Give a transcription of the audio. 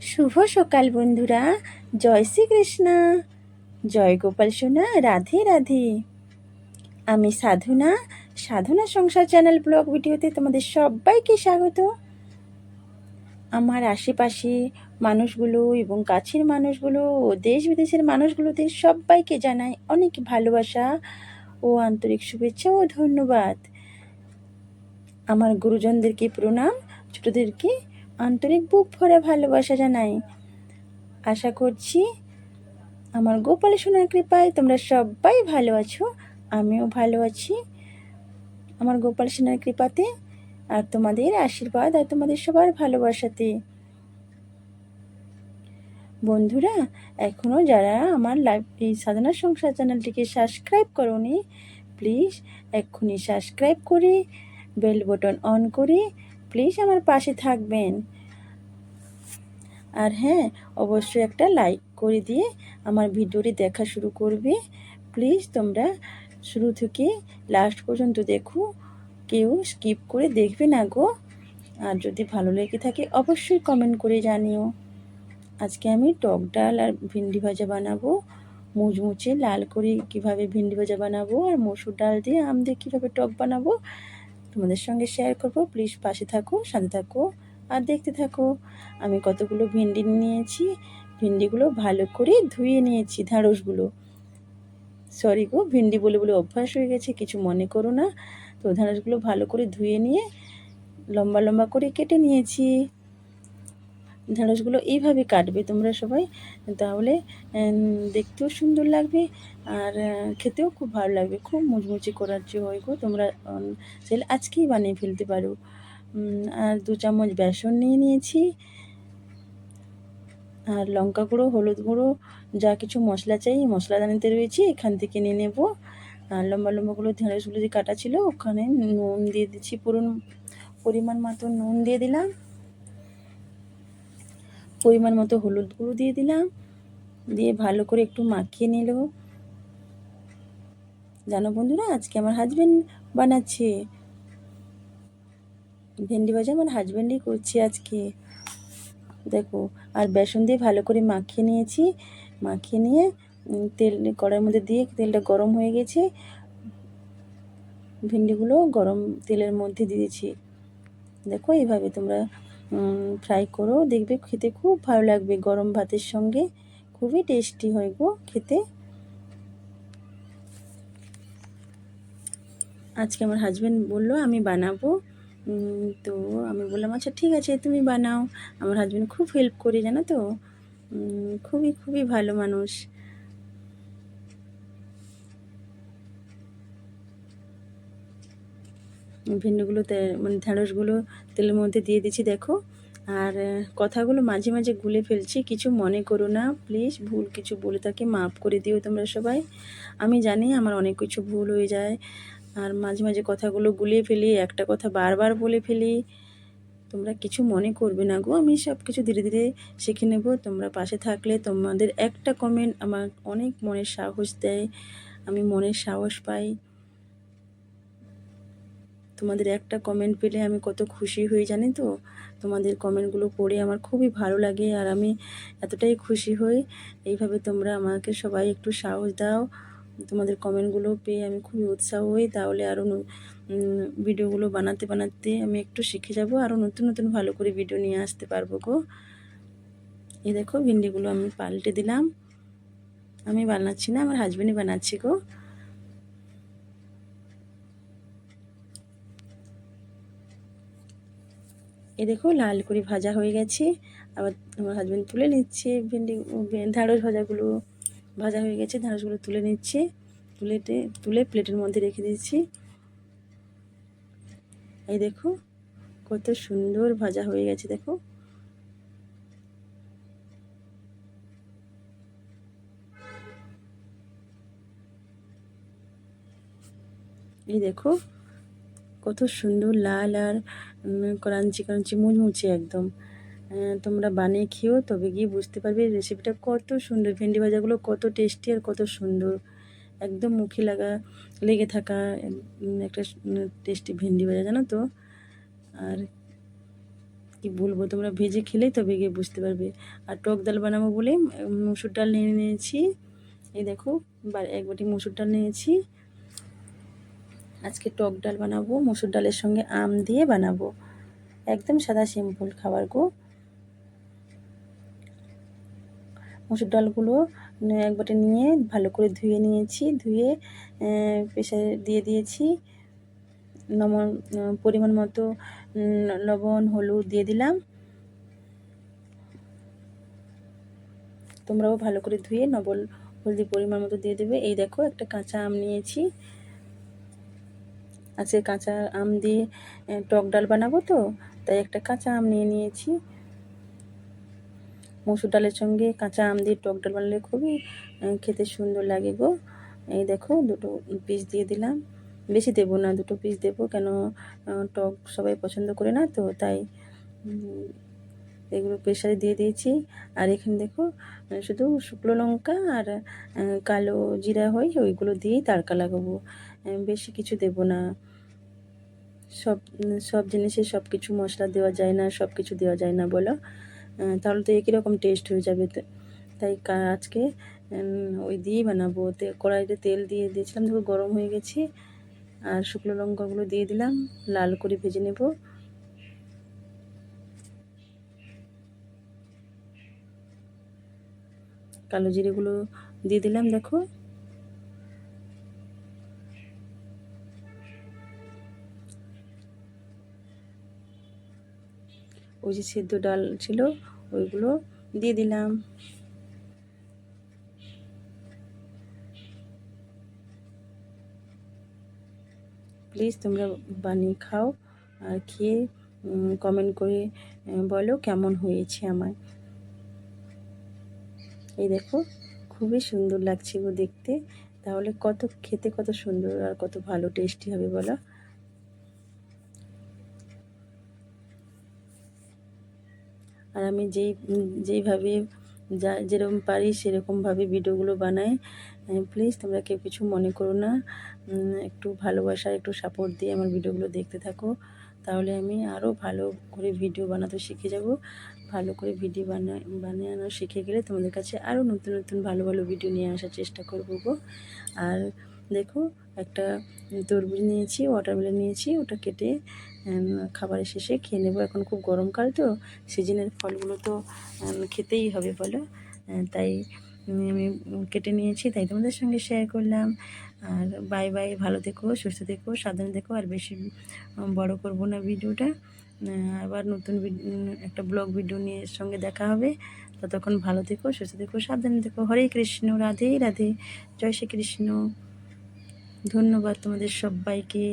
শুভ সকাল বন্ধুরা। জয় শ্রীকৃষ্ণ। জয় গোপাল সোনা, রাধে রাধে। আমি সাধনা। সাধনা সংসার চ্যানেল ব্লগ ভিডিওতে তোমাদের সবাইকে স্বাগত। আমার আশেপাশে মানুষগুলো এবং কাছের মানুষগুলো ও দেশ বিদেশের মানুষগুলোতে সবাইকে জানাই অনেক ভালোবাসা ও আন্তরিক শুভেচ্ছা ও ধন্যবাদ। আমার গুরুজনদেরকে প্রণাম, ছোটদেরকে আন্তরিক বুক ভরা ভালোবাসা জানাই। আশা করছি আমার গোপাল সোনার কৃপায় তোমরা সবাই ভালো আছো, আমিও ভালো আছি। আমার গোপাল সোনার কৃপাতে আর তোমাদের আশীর্বাদ আর তোমাদের সবার ভালোবাসাতে। বন্ধুরা এখনও যারা আমার লাইভ এই সাধনা সংসার চ্যানেলটিকে সাবস্ক্রাইব করনি প্লিজ এক্ষুনি সাবস্ক্রাইব করে বেল বটন অন করে প্লিজ আমার পাশে থাকবেন। আর হ্যাঁ অবশ্যই একটা লাইক করে দিয়ে আমার ভিডিওটি দেখা শুরু করবে। প্লিজ তোমরা শুরু থেকে লাস্ট পর্যন্ত দেখো, কেউ স্কিপ করে দেখবে না গো। আর যদি ভালো লেগে থাকে, অবশ্যই কমেন্ট করে জানিও। আজকে আমি টক ডাল আর ভিন্ডি ভাজা বানাবো। মুচমুচে লাল করে কীভাবে ভিন্ডি ভাজা বানাবো আর মসুর ডাল দিয়ে আম দিয়ে কীভাবে টক বানাবো তোমাদের সঙ্গে শেয়ার করব। প্লিজ পাশে থাকো, সাথে থাকো, আর দেখতে থাকো। আমি কতগুলো ভেন্ডি নিয়েছি। ভেন্ডিগুলো ভালো করে ধুয়ে নিয়েছি ঢাঁড়সগুলো সরি গো, ভেন্ডি বলে বলে অভ্যাস হয়ে গেছে, কিছু মনে করো না। তো ঢাঁড়সগুলো ভালো করে ধুয়ে নিয়ে লম্বা লম্বা করে কেটে নিয়েছি। ঢেঁড়সগুলো এইভাবে কাটবে তোমরা সবাই, তাহলে দেখতেও সুন্দর লাগবে আর খেতেও খুব ভালো লাগবে। খুব মুচমুচি করার যে হয় গো, তোমরা চাইলে আজকেই বানিয়ে ফেলতে পারো। আর দু চামচ বেসন নিয়ে নিয়েছি। আর লঙ্কা গুঁড়ো, হলুদ গুঁড়ো, যা কিছু মশলা চাই, মশলাদানিতে রয়েছে, এখান থেকে নিয়ে নেব। আর লম্বা লম্বাগুলো ঢেঁড়সগুলো যে কাটা ছিল, ওখানে নুন দিয়ে দিচ্ছি, পুরন পরিমাণ মতো নুন দিয়ে দিলাম। পরিমাণ মতো হলুদ গুঁড়ো দিয়ে দিলাম। দিয়ে ভালো করে একটু মাখিয়ে নিল। জানো বন্ধুরা, আজকে আমার হাজব্যান্ড বানাচ্ছে। ভেন্ডি ভাজা আমার হাজব্যান্ডই করছে আজকে। দেখো, আর বেসন দিয়ে ভালো করে মাখিয়ে নিয়েছি। মাখিয়ে নিয়ে তেল কড়াইয়ের মধ্যে দিয়ে তেলটা গরম হয়ে গেছে। ভেন্ডিগুলো গরম তেলের মধ্যে দিয়েছি। দেখো, এইভাবে তোমরা ফ্রাই করো। দেখবে খেতে খুব ভালো লাগবে গরম ভাতের সঙ্গে। খুবই টেস্টি হয় গো খেতে। আজকে আমার হাজব্যান্ড বলল, আমি বানাবো। তো আমি বললাম আচ্ছা ঠিক আছে, তুমি বানাও। আমার হাজব্যান্ড খুব হেল্প করে, জানো তো? খুবই খুবই ভালো মানুষ। ভিন্নগুলো মানে ঢেঁড়সগুলো তেলের মধ্যে দিয়ে দিচ্ছি, দেখো। আর কথাগুলো মাঝে মাঝে গুলে ফেলছি, কিছু মনে করো না প্লিজ ভুল কিছু বলে থাকে, মাফ করে দিও তোমরা সবাই। আমি জানি আমার অনেক কিছু ভুল হয়ে যায়, আর মাঝে মাঝে কথাগুলো গুলিয়ে ফেলি, একটা কথা বারবার বলে ফেলি। তোমরা কিছু মনে করবে না গো, আমি সব কিছু ধীরে ধীরে শিখে নেব। তোমরা পাশে থাকলে তোমাদের একটা কমেন্ট আমার অনেক মনের সাহস দেয়, আমি মনের সাহস পাই। তোমাদের একটা কমেন্ট পেলে আমি কত খুশি হই জানি তো? তোমাদের কমেন্টগুলো পড়ে আমার খুবই ভালো লাগে আর আমি এতটাই খুশি হই। এইভাবে তোমরা আমাকে সবাই একটু সাহস দাও। তোমাদের কমেন্টগুলো পেয়ে আমি খুবই উৎসাহ হই। তাহলে আরও ভিডিওগুলো বানাতে বানাতে আমি একটু শিখে যাব। আরও নতুন নতুন ভালো করে ভিডিও নিয়ে আসতে পারব গো। এই দেখো, ভিন্ডিগুলো আমি পাল্টে দিলাম। আমি বানাচ্ছি না, আমার হাজব্যান্ডই বানাচ্ছি গো। এ দেখো লাল করে ভাজা হয়ে গেছে। আবার আমার হাজব্যান্ড তুলে নিচ্ছে, ভেন্ডি ঢ্যাঁড়স ভাজাগুলো ভাজা হয়ে গেছে ঢ্যাঁড়সগুলো তুলে নিচ্ছে। তুলেতে তুলে প্লেটের মধ্যে রেখে দিচ্ছি এই দেখো কত সুন্দর ভাজা হয়ে গেছে, দেখো। এই দেখো কত সুন্দর লাল আর ক্রাঞ্চি ক্রাঞ্চি মুচমুচে একদম। তোমরা বানিয়ে খেও তবে গিয়ে বুঝতে পারবে রেসিপিটা কত সুন্দর, ভেন্ডি ভাজাগুলো কত টেস্টি আর কত সুন্দর। একদম মুখে লাগা, লেগে থাকা একটা টেস্টি ভেন্ডি ভাজা, জানো তো? আর কি বলব, তোমরা ভেজে খেলেই তবে গিয়ে বুঝতে পারবে। আর টক ডাল বানাবো বলে মুসুর ডাল নিয়ে নিয়েছি। এই দেখো বা- এক বাটি মুসুর ডাল নিয়েছি। আজকে টক ডাল বানাবো, মুসুর ডালের সঙ্গে আম দিয়ে বানাবো। একদম সাদা সিম্পল খাবার গো। মুসুর ডালগুলো ন- এক বাটি নিয়ে ভালো করে ধুয়ে নিয়েছি, ধুয়ে প্রেশারে দিয়ে দিয়েছি। নমন পরিমাণ মতো লবণ, হলুদ দিয়ে দিলাম। তোমরাও ভালো করে ধুয়ে নবল হলদি পরিমাণ মতো দিয়ে দেবে। এই দেখো একটা কাঁচা আম নিয়েছি। আজকে কাঁচা আম দিয়ে টক ডাল বানাবো তো, তাই একটা কাঁচা আম নিয়ে নিয়েছি। মসুর ডালের সঙ্গে কাঁচা আম দিয়ে টক ডাল বানালে খুবই খেতে সুন্দর লাগে গো। এই দেখো, দুটো পিস দিয়ে দিলাম। বেশি দেবো না, দুটো পিস দেবো, কেন টক সবাই পছন্দ করে না তো, তাই এগুলো প্রেশারে দিয়ে দিয়েছি। আর এখানে দেখো শুধু শুকনো লঙ্কা আর কালো জিরা হয়, ওইগুলো দিয়েই তাড়কা লাগাবো। বেশি কিছু দেবো না। সব সব জিনিসে সব কিছু মশলা দেওয়া যায় না সব কিছু দেওয়া যায় না বলো। তাহলে তো একই রকম টেস্ট হয়ে যাবে তো। তাই আজকে ওই দিয়েই বানাবো। কড়াইতে তেল দিয়ে দিয়েছিলাম, দেখো গরম হয়ে গেছে। আর শুকনো লঙ্কাগুলো দিয়ে দিলাম, লাল করে ভেজে নেব। কালো জিরেগুলো দিয়ে দিলাম, দেখো। ওই যে সেদ্ধ ডাল ছিল, ওইগুলো দিয়ে দিলাম। প্লিজ তোমরা বানিয়ে খাও আর খেয়ে কমেন্ট করে বলো কেমন হয়েছে আমার। এই দেখো, খুবই সুন্দর লাগছে দেখতে। তাহলে কত, খেতে কত সুন্দর আর কত ভালো টেস্টি হবে বলো। আর আমি যেই, যেইভাবে যা, যেরকম পারি সেরকমভাবে ভিডিওগুলো বানাই। প্লিজ তোমরা কেউ কিছু মনে করো না। একটু ভালোবাসা, একটু সাপোর্ট দিয়ে আমার ভিডিওগুলো দেখতে থাকো। তাহলে আমি আরও ভালো করে ভিডিও বানাতে শিখে যাব। ভালো করে ভিডিও বানা, বানানো শিখে গেলে তোমাদের কাছে আরও নতুন নতুন ভালো ভালো ভিডিও নিয়ে আসার চেষ্টা করব গো। আর দেখো, একটা তরমুজ নিয়েছি ওয়াটারমেলন নিয়েছি, ওটা কেটে খাবারের শেষে খেয়ে নেব। এখন খুব গরমকাল তো সিজনের ফলগুলো তো খেতেই হবে বলো। তাই আমি কেটে নিয়েছি, তাই তোমাদের সঙ্গে শেয়ার করলাম। আর বাই বাই ভালো থেকো, সুস্থ থেকো, সাবধানে থেকো, আর বেশি বড় করব না ভিডিওটা। আবার নতুন একটা ব্লগ ভিডিও নিয়ে সঙ্গে দেখা হবে। ততক্ষণ ভালো থেকো, সুস্থ থেকো, সাবধানে থেকো। হরে কৃষ্ণ, রাধে রাধে। জয় শ্রী কৃষ্ণ ধন্যবাদ তোমাদের সবাইকে।